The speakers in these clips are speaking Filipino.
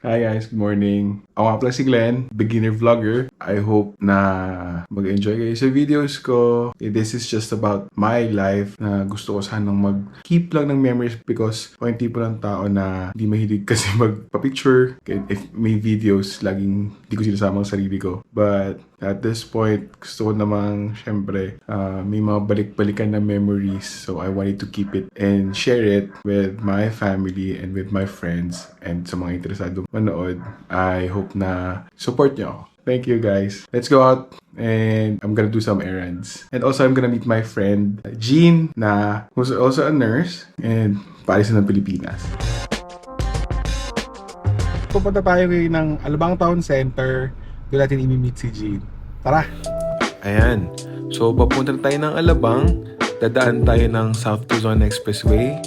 Hi guys, good morning. Ako nga pala si Glenn, beginner vlogger. I hope na mag-enjoy kayo sa videos ko. Eh, This is just about my life na gusto ko sanang mag-keep lang ng memories because ako yung tipo ng tao na hindi mahilig kasi magpa-picture. If may videos, laging hindi ko sinasama ang sarili ko. But at this point, gusto ko namang syempre ah, may mga balik-balikan na memories. So I wanted to keep it and share it with my family and with my friends and sa mga interesado manood. I hope na support nyo. Thank you guys. Let's go out and I'm gonna do some errands. And also I'm gonna meet my friend Jean na who's also a nurse and paalis na Pilipinas. Pupunta tayo ng Alabang Town Center. Doon natin imi-meet si Jean. Tara! Ayan. So, papunta tayo ng Alabang. Dadaan tayo ng South Luzon Expressway.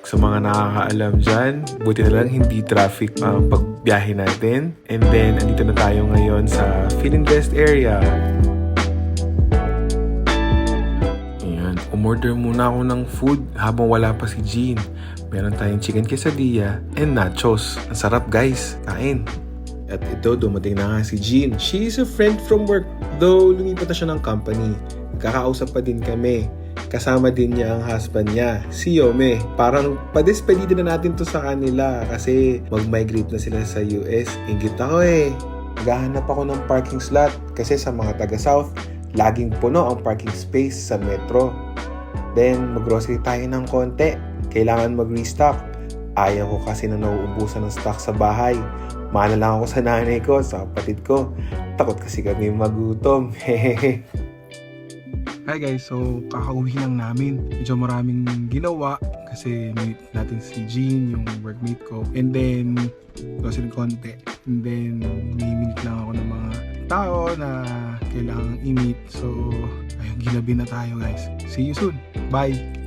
Sa mga nakakaalam dyan, buti na lang hindi traffic ang pagbiyahe natin. And then, andito na tayo ngayon sa Philinvest area. Ayan. Umorder muna ako ng food habang wala pa si Jean. Meron tayong chicken quesadilla and nachos. Ang sarap guys. Kain. At ito, dumating na nga si Jean. She is a friend from work, though lumipat na siya ng company. Kakausap pa din kami. Kasama din niya ang husband niya, si Yome. Parang padespedida na natin to sa kanila kasi mag-migrate na sila sa US. Ingit ako eh. Naghahanap ako ng parking slot kasi sa mga taga-south, laging puno ang parking space sa metro. Then, mag-grocery tayo ng konti. Kailangan mag-restock. Ayaw ko kasi na nauubusan ng stock sa bahay. Mahal na lang ako sa nanay ko, sa kapatid ko. Takot kasi kami magutom. Hi guys, so kakauwi lang namin. Medyo maraming ginawa kasi meet natin si Jean, yung workmate ko. And then, grocery konti. And then, may-meet lang ako ng mga tao na kailangan i-meet. So, ayun, ginabi na tayo guys. See you soon. Bye!